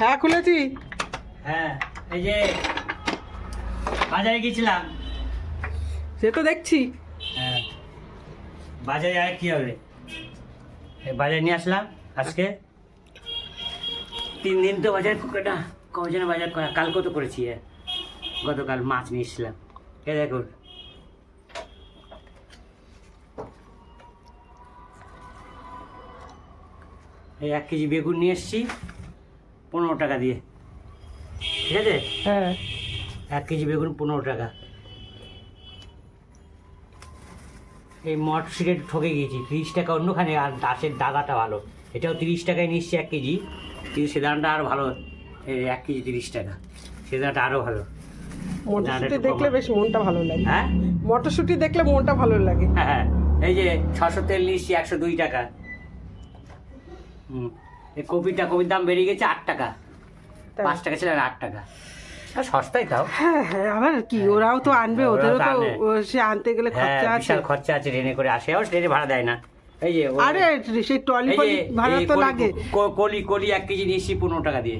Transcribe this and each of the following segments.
হ্যাঁ খুলেছি? হ্যাঁ এই যে বাজারে গেছিলাম। সে তো দেখছি। হ্যাঁ বাজারে আর কি হবে? এই বাজারে নিয়ে আসলাম আজকে। তিন দিন তো বাজার না কজনে বাজার করা কালকে তো করেছি গতকাল মাছ নিয়ে এসেছিলাম। এ দেখুন। এই এক কেজি বেগুন নিয়ে এসেছি। পনেরো টাকা দিয়ে। ঠিক আছে? হ্যাঁ। এক কেজি বেগুন পনেরো টাকা। এই মটরশুটি একটু ঠকে গিয়েছি তিরিশ টাকা অন্যখানে আর দাসের দাদাটা ভালো। এটাও তিরিশ টাকায় নিচ্ছি এক কেজি কিন্তু সে দামটা আরও ভালো। এই এক কেজি তিরিশ টাকা। সে দামটা আরও ভালো। মটরশুঁটি দেখলে। বেশ মনটা ভালো লাগে। হ্যাঁ? মটরশুঁটি দেখলে মনটা ভালো লাগে। হ্যাঁ হ্যাঁ। এই যে ছশো তেল নিচ্ছি একশো দুই টাকা। হুম। এই কপিটা কপির দাম বেড়ে গেছে আট টাকা? পাঁচ টাকা ছিল আট টাকা। আর সস্তাই তাও? হ্যাঁ হ্যাঁ আবার কি? ওরাও তো আনবে হ্যাঁ, ওদেরও তো সে আনতে গেলে হ্যাঁ খরচা আছে। বিশাল খরচা আছে ট্রেনে করে আসে। আবার ট্রেনে ভাড়া দেয় না। এই যে আরে সেই ট্রলি ফলি ভাড়া তো লাগে। কলি কলি এক কেজি নিয়ে এসছি পনেরো টাকা দিয়ে।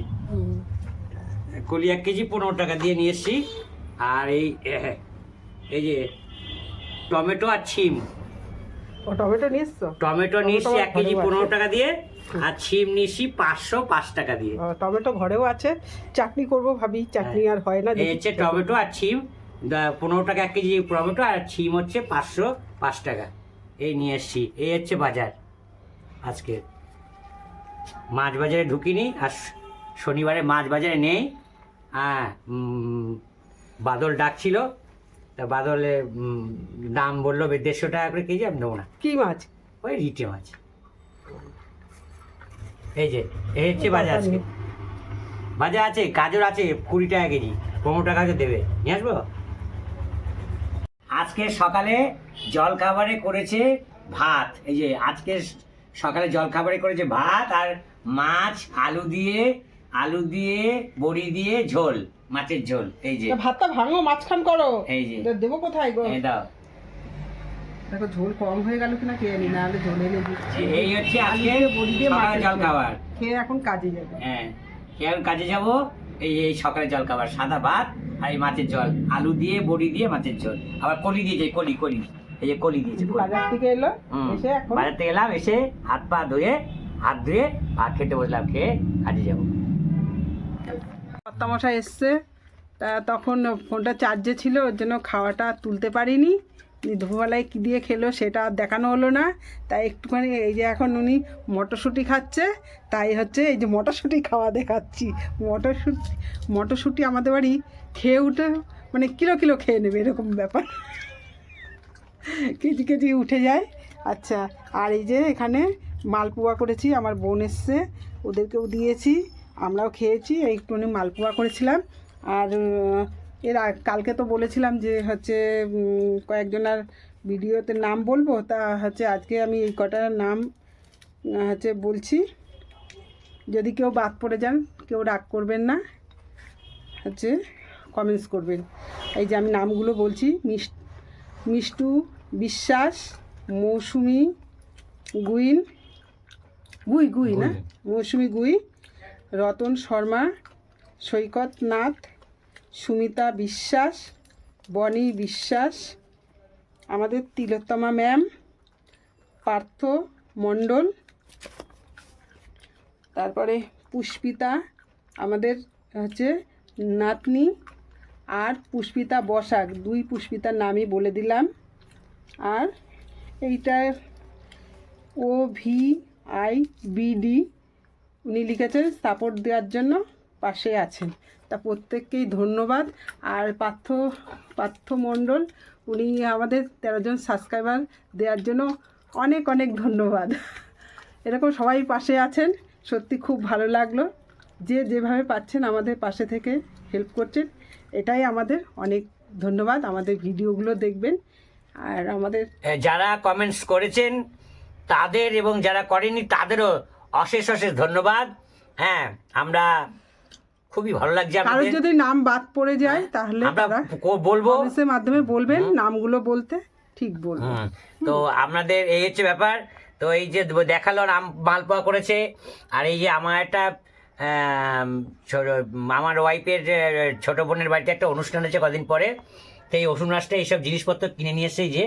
কলি এক কেজি পনেরো টাকা দিয়ে নিয়ে এসছি। আর এই এই যে টমেটো আর ছিম। ও টমেটো এসছো টমেটো এসছি এক কেজি পনেরো টাকা দিয়ে আর ছিম নিয়েছি পাঁচশো পাঁচ টাকা দিয়ে। টমেটো ঘরেও আছে। চাটনি করব ভাবি চাটনি আর হয় না এই হচ্ছে টমেটো আর ছিম। পনেরো টাকা এক কেজি টমেটো আর ছিম হচ্ছে পাঁচশো পাঁচ টাকা। এই নিয়ে এসছি। এই হচ্ছে বাজার আজকে। মাছ বাজারে ঢুকিনি আর শনিবারে মাছ বাজারে নেই। হ্যাঁ বাদল ডাকছিল। তা বাদলে দাম বলল দেড়শো টাকা করে কেজি আমি দেবো না। কি মাছ? ওই রিটে মাছ। এই যে এই হচ্ছে বাজার আজকে। বাজার আছে গাজর আছে কুড়ি টাকা কেজি পনেরো টাকা দেবে। নিয়ে আসব? আজকে সকালে জল খাবারে করেছে ভাত। এই যে আজকে সকালে জল খাবারে করেছে ভাত আর মাছ আলু দিয়ে আলু দিয়ে বড়ি দিয়ে ঝোল মাছের ঝোল এই যে। ভাতটা ভাঙো মাঝখান করো। এই যে। দেবো কোথায় গো? এই দাও। দেখো ঝোল কম হয়ে গেল কিনা কে জানি না হলে ঝোল এনে দিচ্ছি এই হচ্ছে আজকে আলু বড়ি দিয়ে মাছের জল ঝোল। খাবার খেয়ে এখন কাজে যাবে। হ্যাঁ। এখন কাজে যাব। এই এই সকালে জল খাবার সাদা ভাত আর এই মাছের জল আলু দিয়ে বড়ি দিয়ে মাছের ঝোল। আবার কলি দিয়েছে কলি কলি। এই যে কলি দিয়েছে বাজার থেকে এলো হুম। এসে এখন বাজার থেকে এলাম এসে হাত পা ধুয়ে হাত ধুয়ে আর খেতে বসলাম খেয়ে কাজে যাব। কর্তামশাই এসছে। তা তখন ফোনটা চার্জে ছিল, ওর জন্য খাওয়াটা তুলতে পারিনি। দুপুরবেলায় কী দিয়ে খেলো সেটা দেখানো হলো না। তাই একটুখানি এই যে এখন উনি মটরশুঁটি খাচ্ছে, তাই হচ্ছে এই যে মটরশুঁটি খাওয়া দেখাচ্ছি। মটরশুঁটি মটরশুঁটি আমাদের বাড়ি খেয়ে উঠে মানে কিলো কিলো খেয়ে নেবে, এরকম ব্যাপার। কেজি কেজি উঠে যায়। আচ্ছা আর এই যে এখানে মালপোয়া করেছি, আমার বোন এসছে, ওদেরকেও দিয়েছি। আমরাও খেয়েছি এই একটুখানি মালপোয়া করেছিলাম। আর এর কালকে তো বলেছিলাম যে হচ্ছে কয়েকজনের ভিডিওতে নাম বলব। তা হচ্ছে আজকে আমি এই কটার নাম হচ্ছে বলছি। যদি কেউ বাদ পড়ে যান কেউ রাগ করবেন না। হচ্ছে কমেন্টস করবেন। এই যে আমি নামগুলো বলছি মিষ্টু বিশ্বাস মৌসুমি গুইন। গুই গুই না? মৌসুমি গুই। রতন শর্মা, সৈকত নাথ, সুমিতা বিশ্বাস, বনি বিশ্বাস, আমাদের তিলোত্তমা ম্যাম, পার্থ মণ্ডল, তারপরে পুষ্পিতা, আমাদের হচ্ছে নাতনি আর পুষ্পিতা বসাক। দুই পুষ্পিতার নামই বলে দিলাম। আর এইটা ও ভি আই বিডি উনি লিখেছেন, সাপোর্ট দেওয়ার জন্য পাশে আছেন। তা প্রত্যেককেই ধন্যবাদ। আর পার্থ পার্থ মণ্ডল উনি আমাদের তেরো জন সাবস্ক্রাইবার দেওয়ার জন্য অনেক অনেক ধন্যবাদ। এরকম সবাই পাশে আছেন, সত্যি খুব ভালো লাগল। যে যেভাবে পাচ্ছেন আমাদের পাশে থেকে হেল্প করছেন, এটাই আমাদের অনেক ধন্যবাদ। আমাদের ভিডিওগুলো দেখবেন। আর আমাদের যারা কমেন্টস করেছেন, তাদের এবং যারা করেনি তাদেরও অশেষ অশেষ ধন্যবাদ। হ্যাঁ আমরা খুবই ভালো লাগছে কারোর যদি নাম বাদ পড়ে যায় তাহলে আমরা তারা কো- বলব। কমেন্টসের মাধ্যমে বলবেন নামগুলো বলতে ঠিক বলব। হুম, তো আপনাদের এই হচ্ছে ব্যাপার। তো এই যে দেখাল নাম মালপোয়া করেছে। আর এই যে আমার একটা আমার ওয়াইফের ছোট বোনের বাড়িতে একটা অনুষ্ঠান আছে কদিন পরে। তো এই অনুষ্ঠানটা এইসব জিনিসপত্র কিনে নিয়ে এসেছে এই যে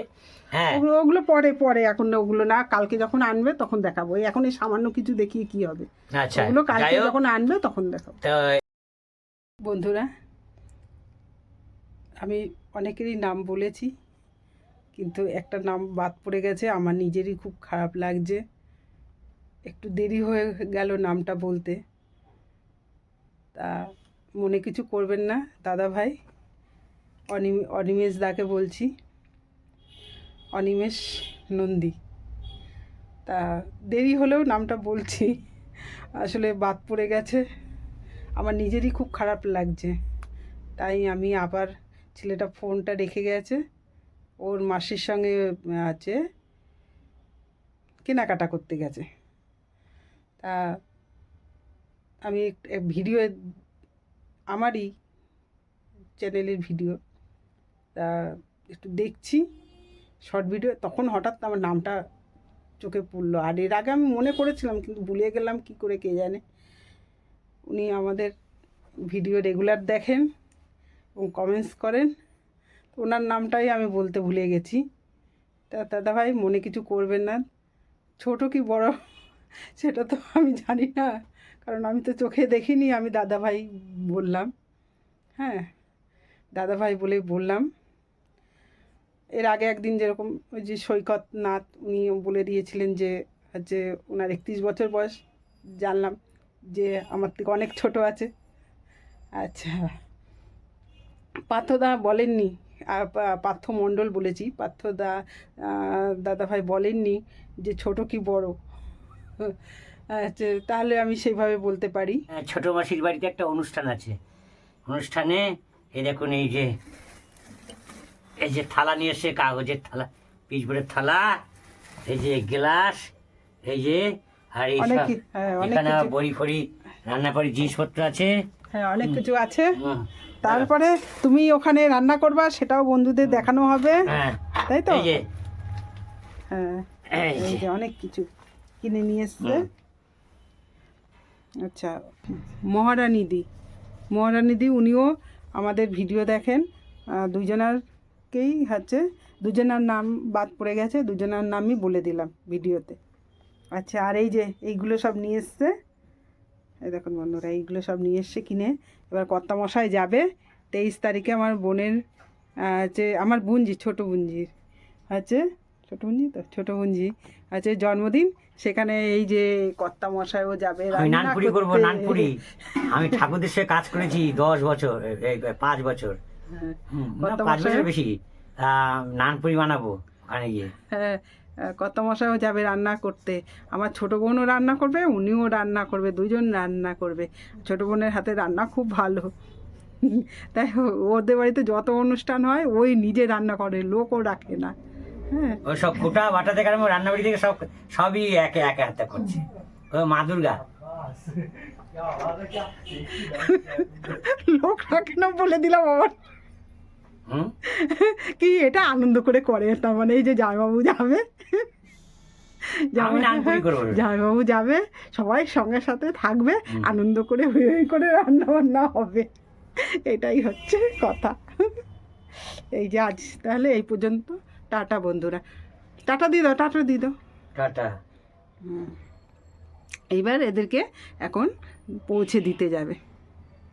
হ্যাঁ। ওগুলো পরে পরে এখন ওগুলো না কালকে যখন আনবে তখন দেখাবো। এই এখন এই সামান্য কিছু দেখিয়ে কি হবে। আচ্ছা ওগুলো কালকে যখন আনবে তখন দেখাবো। তো বন্ধুরা আমি অনেকেরই নাম বলেছি কিন্তু একটা নাম বাদ পড়ে গেছে। আমার নিজেরই খুব খারাপ লাগছে। একটু দেরি হয়ে গেল নামটা বলতে। তা মনে কিছু করবেন না দাদা ভাই অনিম, অনিমেষ দাকে বলছি। অনিমেষ নন্দী। তা দেরি হলেও নামটা বলছি। আসলে বাদ পড়ে গেছে। আমার নিজেরই খুব খারাপ লাগছে। তাই আমি আবার ছেলেটা ফোনটা রেখে গেছে। ওর মাসির সঙ্গে আছে, কেনাকাটা করতে গেছে। তা আমি ভিডিও আমারই চ্যানেলের ভিডিও। তা একটু দেখছি, শর্ট ভিডিও। তখন হঠাৎ আমার নামটা চোখে পড়ল। আর এর আগে আমি মনে করেছিলাম, কিন্তু ভুলে গেলাম কি করে কে জানে। উনি আমাদের ভিডিও রেগুলার দেখেন এবং কমেন্টস করেন। তো ওনার নামটাই আমি বলতে ভুলে গেছি। তা দাদা ভাই মনে কিছু করবেন না। ছোট কি বড়? সেটা তো আমি জানি না। কারণ আমি তো চোখে দেখিনি, আমি দাদা ভাই বললাম। হ্যাঁ দাদা ভাই বলে বললাম। এর আগে একদিন যেরকম ওই যে সৈকত নাথ উনি বলে দিয়েছিলেন যে হচ্ছে ওনার একত্রিশ বছর বয়স, জানলাম যে আমার থেকে অনেক ছোট আছে। আচ্ছা পার্থদা বলেননি পার্থ মণ্ডল বলেছি, পার্থদা দাদাভাই বলেননি যে ছোট কি বড়? তাহলে আমি সেইভাবে বলতে পারি। হ্যাঁ, ছোট মাসির বাড়িতে একটা অনুষ্ঠান আছে। অনুষ্ঠানে এই দেখুন এই যে এই যে থালা নিয়ে এসে কাগজের থালা পিচবোর্ডের থালা এই যে গ্লাস এই যে আর এই হ্যাঁ, এখানে বড়ি ফড়ি রান্না করি জিনিসপত্র আছে। হ্যাঁ অনেক কিছু আছে। তারপরে তুমি ওখানে রান্না করবা সেটাও বন্ধুদের দেখানো হবে। হ্যাঁ। তাই তো? এই যে। হ্যাঁ অনেক কিছু কিনে নিয়ে এসছে। আচ্ছা মহারানিদি মহারানিদি উনিও আমাদের ভিডিও দেখেন। দুজনারকেই হচ্ছে দুজনার নাম বাদ পড়ে গেছে দুজনার নামই বলে দিলাম ভিডিওতে। আচ্ছা আর এই যে, এইগুলো সব নিয়ে এসছে। এই দেখুন বন্ধুরা, এইগুলো সব নিয়ে এসছে কিনে। এবার কর্তামশাই যাবে, তেইশ তারিখে আমার বোনের হচ্ছে আমার বুঞ্জি ছোট বুঞ্জির হচ্ছে ছোট বুঞ্জি তো ছোট বুঞ্জি আছে জন্মদিন সেখানে এই যে কর্তা মশাইও যাবে নানপুরি করব। নানপুরি। আমি ঠাকুরদের সাথে কাজ করেছি দশ বছর পাঁচ বছর। হ্যাঁ, পাঁচ বছর বেশি। নানপুরি বানাবো ওখানে গিয়ে। হ্যাঁ কত মশাইও যাবে রান্না করতে। আমার ছোট বোনও রান্না করবে উনিও রান্না করবে দুজন রান্না করবে। ছোট বোনের হাতে রান্না খুব ভালো। তাই ওদের বাড়িতে যত অনুষ্ঠান হয় ওই নিজে রান্না করে লোকও রাখে না। ও সব গোটা বাটা থেকে আরম্ভ রান্নাবাড়ি থেকে সব সবই একে একে হাতে করছে। ও মা দুর্গা। লোক রাখে না বলে দিলাম আবার কি এটা আনন্দ করে করে তার মানে এই যে জামাইবাবু যাবে। জামাইবাবু যাবে সবাই সঙ্গে সাথে থাকবে আনন্দ করে হই হই করে রান্না বান্না হবে। এটাই হচ্ছে কথা। এই যে আজ তাহলে এই পর্যন্ত। টাটা বন্ধুরা। টাটা দিয়ে দাও টাটা দিয়ে দাও। টাটা। এইবার এদেরকে এখন পৌঁছে দিতে যাবে।